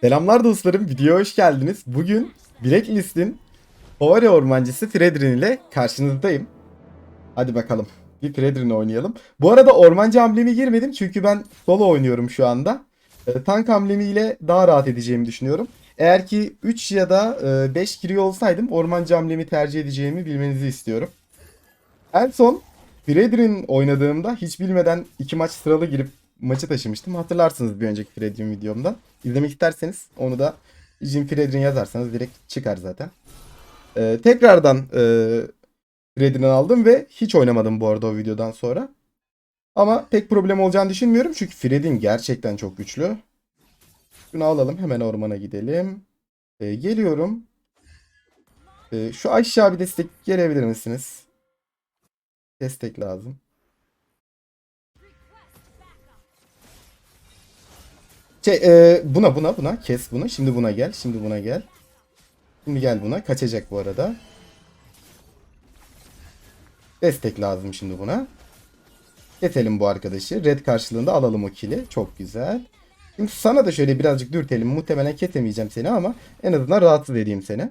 Selamlar dostlarım, videoya hoş geldiniz. Bugün Blacklist'in favori ormancısı Fredrin ile karşınızdayım. Hadi bakalım, bir Fredrin oynayalım. Bu arada ormancı amblemi girmedim çünkü ben solo oynuyorum şu anda. E, tank amblemiyle daha rahat edeceğimi düşünüyorum. Eğer ki 3 ya da 5 giriyor olsaydım ormancı amblemi tercih edeceğimi bilmenizi istiyorum. En son Fredrin oynadığımda hiç bilmeden iki maç sıralı girip maçı taşımıştım. Hatırlarsınız bir önceki Fredrin videomda. İzlemek isterseniz onu da Jim Fredrin yazarsanız direkt çıkar zaten. Ee, tekrardan e, Fredrin'i aldım ve hiç oynamadım bu arada o videodan sonra. Ama pek problem olacağını düşünmüyorum çünkü Fredin gerçekten çok güçlü. Şunu alalım hemen ormana gidelim. Ee, geliyorum. Ee, şu aşağı bir destek gelebilir misiniz? Destek lazım. Şey, e, buna buna buna kes bunu. Şimdi buna gel. Şimdi buna gel. Şimdi gel buna. Kaçacak bu arada. Destek lazım şimdi buna. Keselim bu arkadaşı. Red karşılığında alalım o kili. Çok güzel. Şimdi sana da şöyle birazcık dürtelim. Muhtemelen kesemeyeceğim seni ama en azından rahatsız edeyim seni.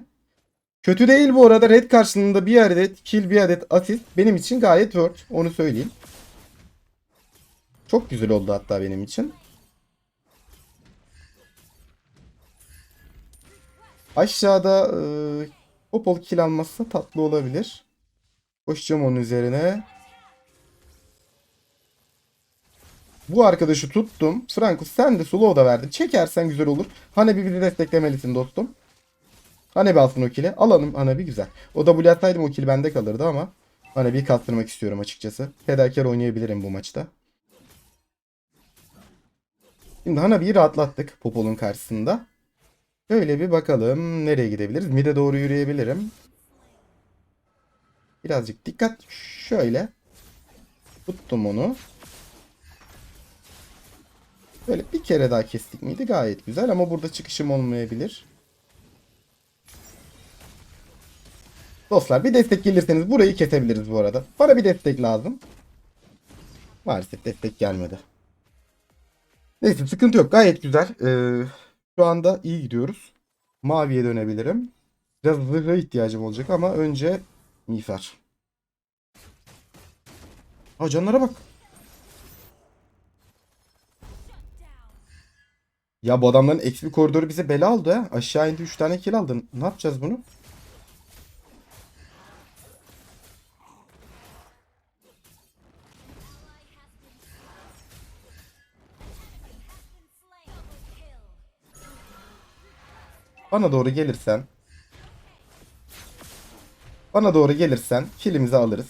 Kötü değil bu arada. Red karşılığında bir adet kill bir adet asist benim için gayet worth. Onu söyleyeyim. Çok güzel oldu hatta benim için. Aşağıda e, Popol almazsa tatlı olabilir. Koşacağım onun üzerine. Bu arkadaşı tuttum. Frankus sen de slow da verdin. Çekersen güzel olur. Hanebi bizi desteklemelisin dostum. Hanebi alsın o kili. Alalım Hanebi güzel. O W atsaydım o kill bende kalırdı ama Hanebi'yi kastırmak istiyorum açıkçası. Fedakar oynayabilirim bu maçta. Şimdi Hanabi'yi rahatlattık Popol'un karşısında. Şöyle bir bakalım nereye gidebiliriz. Mid'e doğru yürüyebilirim. Birazcık dikkat. Şöyle. Tuttum onu. Böyle bir kere daha kestik miydi? Gayet güzel ama burada çıkışım olmayabilir. Dostlar bir destek gelirseniz burayı kesebiliriz bu arada. Bana bir destek lazım. Maalesef destek gelmedi. Neyse sıkıntı yok. Gayet güzel. Ee, şu anda iyi gidiyoruz. Maviye dönebilirim. Biraz zırha ihtiyacım olacak ama önce miğfer. Ha canlara bak. Ya bu adamların bir koridoru bize bela aldı ha. Aşağı indi 3 tane kill aldı. Ne yapacağız bunu? Bana doğru gelirsen Bana doğru gelirsen killimizi alırız.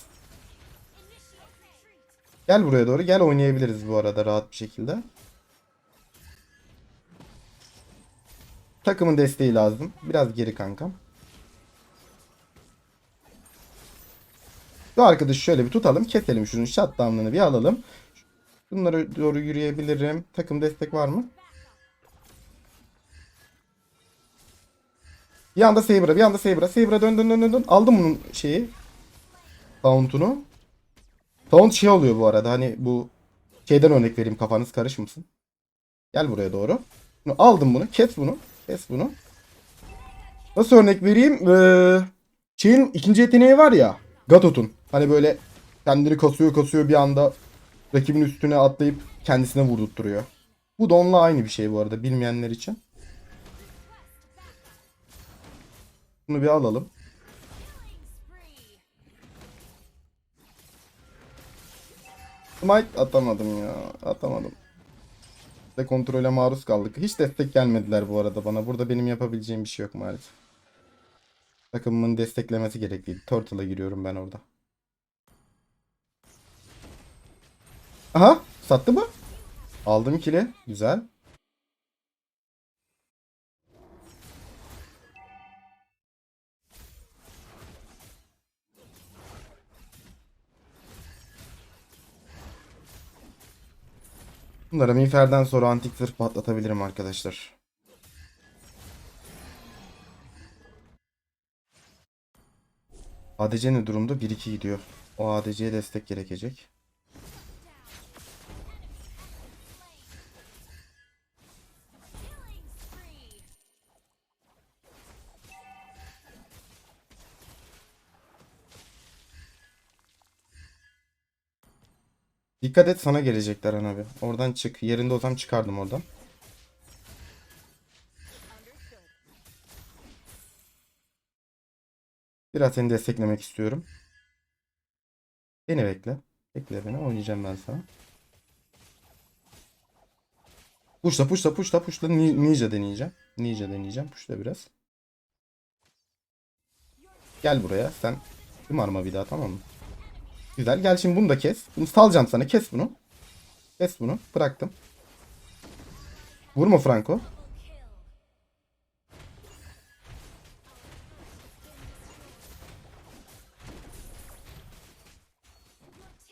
Gel buraya doğru. Gel oynayabiliriz bu arada rahat bir şekilde. Takımın desteği lazım. Biraz geri kankam. Şu arkadaşı şöyle bir tutalım. Keselim şunun shutdown'ını bir alalım. Bunlara doğru yürüyebilirim. Takım destek var mı? Bir anda Saber'a, bir anda Saber'a. Saber'a dön dön dön dön. Aldım bunun şeyi. Taunt'unu. Taunt şey oluyor bu arada. Hani bu şeyden örnek vereyim kafanız karışmasın. Gel buraya doğru. Aldım bunu. Kes bunu. Kes bunu. Nasıl örnek vereyim? Ee, şeyin ikinci yeteneği var ya. Gatot'un. Hani böyle kendini kasıyor kasıyor bir anda rakibin üstüne atlayıp kendisine vurdurtturuyor. Bu da onunla aynı bir şey bu arada bilmeyenler için. Bunu bir alalım. Smite atamadım ya. Atamadım. De kontrole maruz kaldık. Hiç destek gelmediler bu arada bana. Burada benim yapabileceğim bir şey yok maalesef. Takımımın desteklemesi gerekliydi. Turtle'a giriyorum ben orada. Aha! Sattı mı? Aldım kili. Güzel. Bunları miğferden sonra antik zırh patlatabilirim arkadaşlar. ADC ne durumda? 1-2 gidiyor. O ADC'ye destek gerekecek. Dikkat et sana gelecekler abi. Oradan çık. Yerinde olsam çıkardım oradan. Biraz seni desteklemek istiyorum. Beni bekle. Bekle beni. Oynayacağım ben sana. Puşla puşla puşla puşla. Ni- Ninja deneyeceğim. Ninja deneyeceğim. Puşla biraz. Gel buraya sen. Şımarma bir daha tamam mı? Güzel. Gel şimdi bunu da kes. Bunu salacağım sana. Kes bunu. Kes bunu. Bıraktım. Vurma Franco.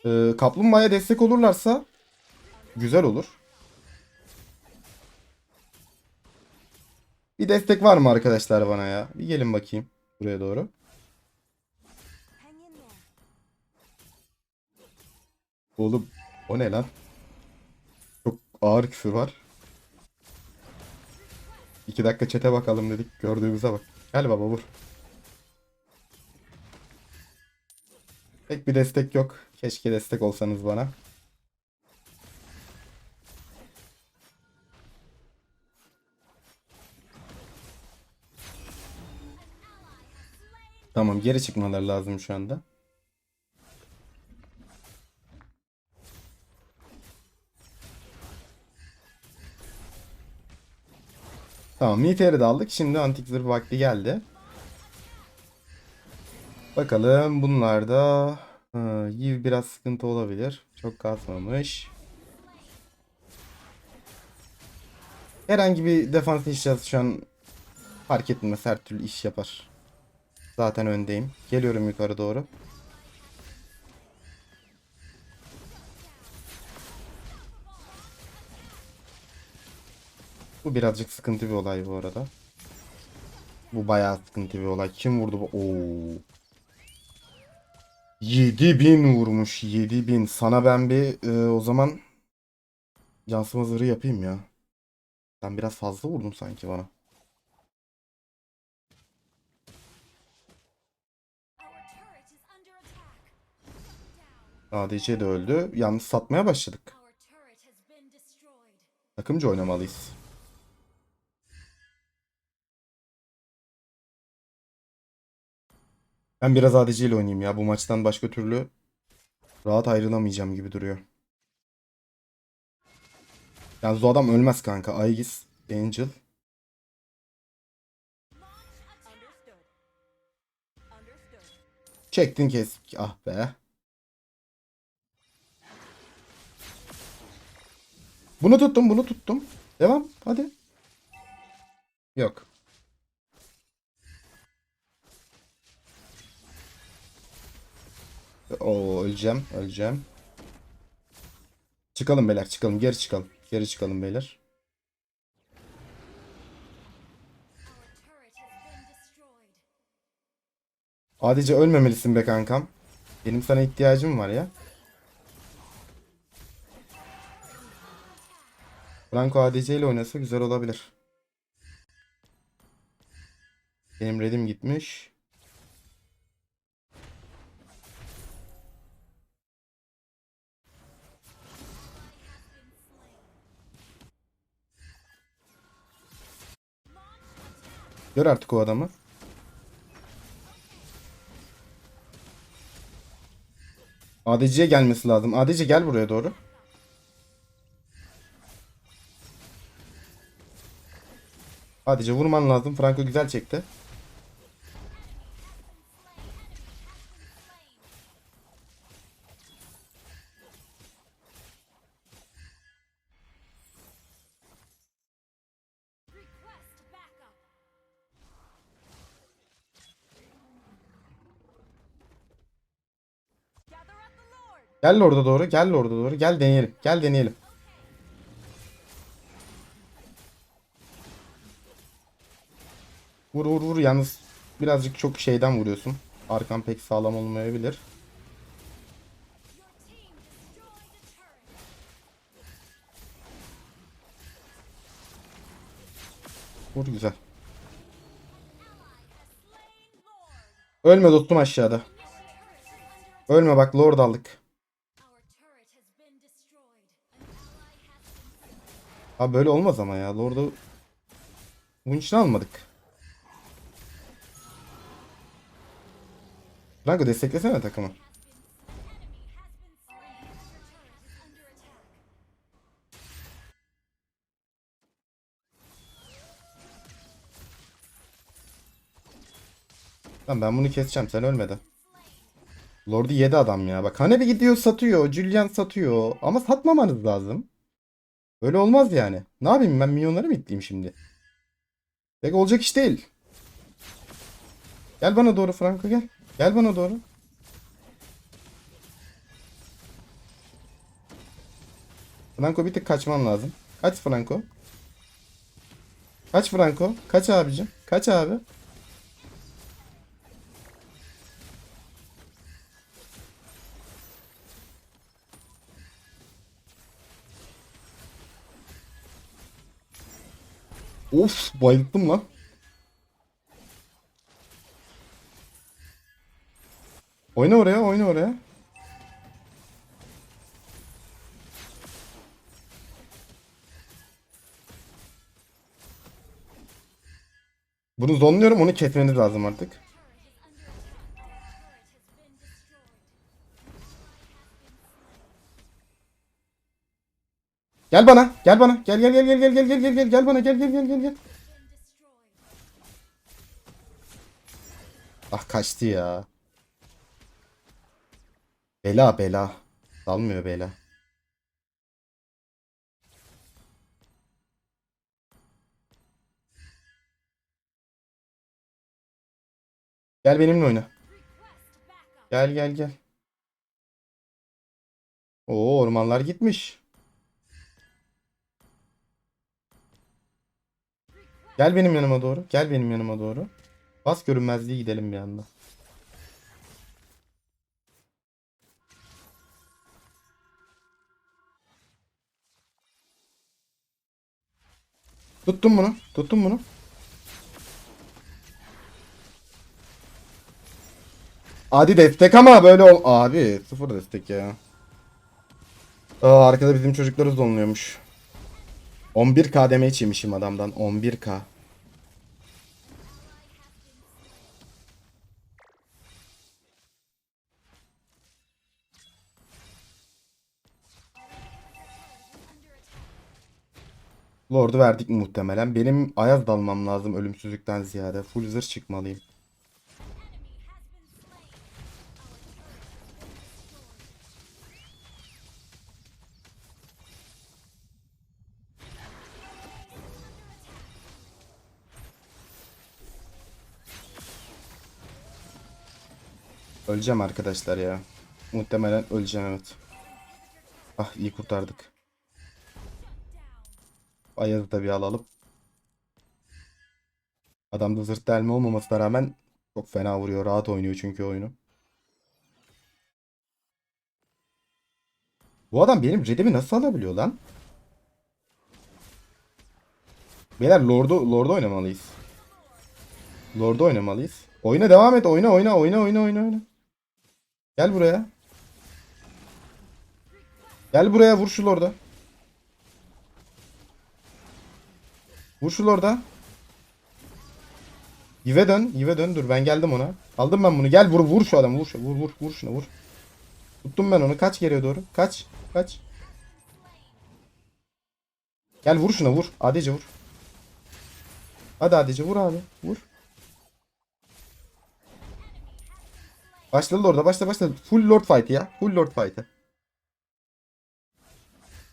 Ee, kaplumbağaya destek olurlarsa güzel olur. Bir destek var mı arkadaşlar bana ya? Bir gelin bakayım buraya doğru. Oğlum o ne lan? Çok ağır küfür var. İki dakika çete bakalım dedik. Gördüğümüze bak. Gel baba vur. Pek bir destek yok. Keşke destek olsanız bana. Tamam geri çıkmaları lazım şu anda. Tamam Meteor'ı da aldık. Şimdi antik zırh vakti geldi. Bakalım bunlarda ha, Yiv biraz sıkıntı olabilir. Çok kasmamış. Herhangi bir defans işleyeceğiz şu an fark etmez her türlü iş yapar. Zaten öndeyim. Geliyorum yukarı doğru. Bu birazcık sıkıntı bir olay bu arada. Bu bayağı sıkıntı bir olay. Kim vurdu bu? Oo. 7000 vurmuş. 7000. Sana ben bir e, o zaman yansıma zırhı yapayım ya. Ben biraz fazla vurdum sanki bana. ADC de öldü. Yalnız satmaya başladık. Takımcı oynamalıyız. Ben biraz ADC ile oynayayım ya. Bu maçtan başka türlü rahat ayrılamayacağım gibi duruyor. Yalnız o adam ölmez kanka. Aegis, Angel. Çektin kes. Ah be. Bunu tuttum, bunu tuttum. Devam, hadi. Yok. Oo öleceğim, öleceğim. Çıkalım beyler, çıkalım. Geri çıkalım. Geri çıkalım beyler. Adice ölmemelisin be kankam. Benim sana ihtiyacım var ya. Franco ADC ile oynasa güzel olabilir. Benim redim gitmiş. Gör artık o adamı. ADC'ye gelmesi lazım. ADC gel buraya doğru. ADC vurman lazım. Franco güzel çekti. Gel orada doğru. Gel orada doğru. Gel deneyelim. Gel deneyelim. Vur vur vur. Yalnız birazcık çok şeyden vuruyorsun. Arkan pek sağlam olmayabilir. Vur güzel. Ölme dostum aşağıda. Ölme bak lord aldık. Abi böyle olmaz ama ya. Lord'u bunun için almadık. Franco desteklesene takımı. Lan ben bunu keseceğim sen ölmeden. Lord'u yedi adam ya. Bak Hanebi gidiyor satıyor. Julian satıyor. Ama satmamanız lazım. Böyle olmaz yani. Ne yapayım ben milyonları mı itleyeyim şimdi? Pek olacak iş değil. Gel bana doğru Franco gel. Gel bana doğru. Franco bir tık kaçman lazım. Kaç Franco. Kaç Franco. Kaç abicim. Kaç abi. Of bayıldım lan. Oyna oraya oyna oraya. Bunu zonluyorum onu kesmeniz lazım artık. Gel bana, gel bana. Gel gel gel gel gel gel gel gel gel gel bana gel gel gel gel gel. Ah kaçtı ya. Bela bela. Salmıyor bela. Gel benimle oyna. Gel gel gel. Oo ormanlar gitmiş. Gel benim yanıma doğru. Gel benim yanıma doğru. Bas görünmezliği gidelim bir anda. Tuttum bunu. Tuttum bunu. Hadi destek ama böyle ol. Abi sıfır destek ya. Aa, arkada bizim çocukları zonluyormuş. 11 KDM yemişim adamdan. 11k. Lord'u verdik muhtemelen. Benim Ayaz dalmam lazım ölümsüzlükten ziyade. Full zırh çıkmalıyım. Öleceğim arkadaşlar ya. Muhtemelen öleceğim evet. Ah iyi kurtardık. Ayaz'ı da bir alalım. Adamda zırt delme olmamasına rağmen çok fena vuruyor. Rahat oynuyor çünkü oyunu. Bu adam benim redimi nasıl alabiliyor lan? Beyler Lord'u Lord'u oynamalıyız. Lord'u oynamalıyız. Oyuna devam et. Oyna oyna oyna oyna oyna oyna. Gel buraya. Gel buraya vur şu Lord'a. Vur şu Lord'a. Yive dön. Yive dön. Dur ben geldim ona. Aldım ben bunu. Gel vur vur şu adamı. Vur vur vur vur şuna vur. Tuttum ben onu. Kaç geriye doğru. Kaç. Kaç. Gel vur şuna vur. Adece vur. Hadi Adece vur abi. Vur. Başladı orada. Başla başla. Full Lord fight ya. Full Lord fight'ı.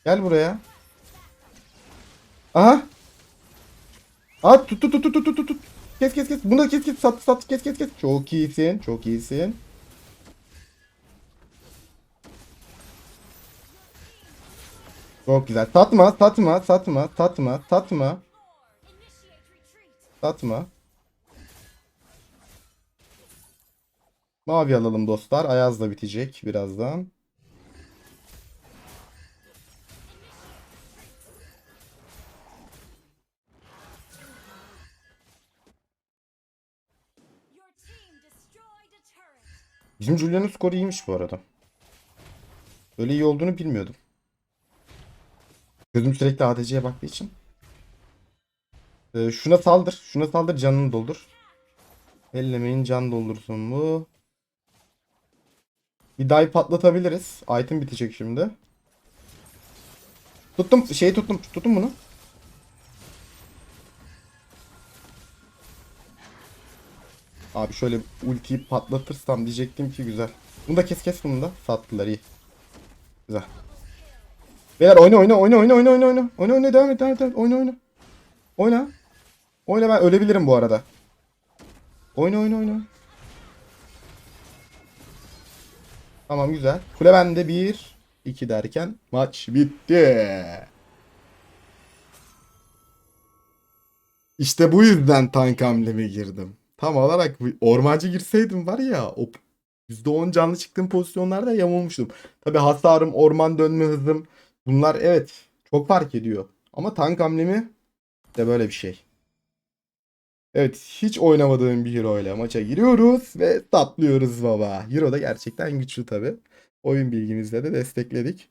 Gel buraya. Aha. Aa tut tut tut tut tut tut. Kes kes kes. Bunu kes kes. Sat sat kes kes kes. Çok iyisin. Çok iyisin. Çok güzel. Satma, satma, satma, satma, satma. Satma. Mavi alalım dostlar. Ayaz da bitecek birazdan. Bizim Julian'ın skoru iyiymiş bu arada. Böyle iyi olduğunu bilmiyordum. Gözüm sürekli ADC'ye baktığı için. Ee, şuna saldır. Şuna saldır canını doldur. Ellemeyin can doldursun bu. Dive patlatabiliriz. Item bitecek şimdi. Tuttum. Şeyi tuttum. Tuttum bunu. Abi şöyle ultiyi patlatırsam diyecektim ki güzel. Bunu da kes kes bunu da. Sattılar iyi. Güzel. Beyler oyna oyna oyna oyna oyna oyna oyna. Oyna oyna devam et devam et. devam et. Oyna oyna. Oyna. Oyna ben ölebilirim bu arada. Oyna oyna oyna. Tamam güzel. Kule bende 1 2 derken maç bitti. İşte bu yüzden tank hamleme girdim. Tam olarak ormancı girseydim var ya o %10 canlı çıktığım pozisyonlarda yamulmuştum. Tabi hasarım, orman dönme hızım bunlar evet çok fark ediyor. Ama tank hamlemi de böyle bir şey. Evet hiç oynamadığım bir hero ile maça giriyoruz ve tatlıyoruz baba. Hero da gerçekten güçlü tabi. Oyun bilgimizle de destekledik.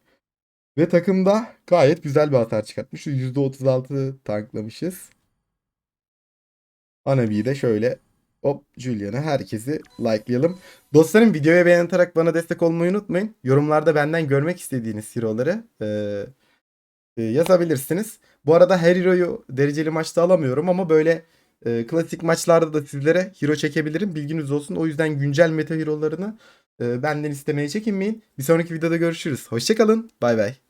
Ve takımda gayet güzel bir hasar çıkartmış. %36 tanklamışız. Anabi'yi de şöyle hop Julian'ı herkesi likelayalım. Dostlarım videoya beğen atarak bana destek olmayı unutmayın. Yorumlarda benden görmek istediğiniz hero'ları eee, e, yazabilirsiniz. Bu arada her hero'yu dereceli maçta alamıyorum ama böyle e, klasik maçlarda da sizlere hero çekebilirim. Bilginiz olsun. O yüzden güncel meta hero'larını e, benden istemeye çekinmeyin. Bir sonraki videoda görüşürüz. Hoşçakalın. Bay bay.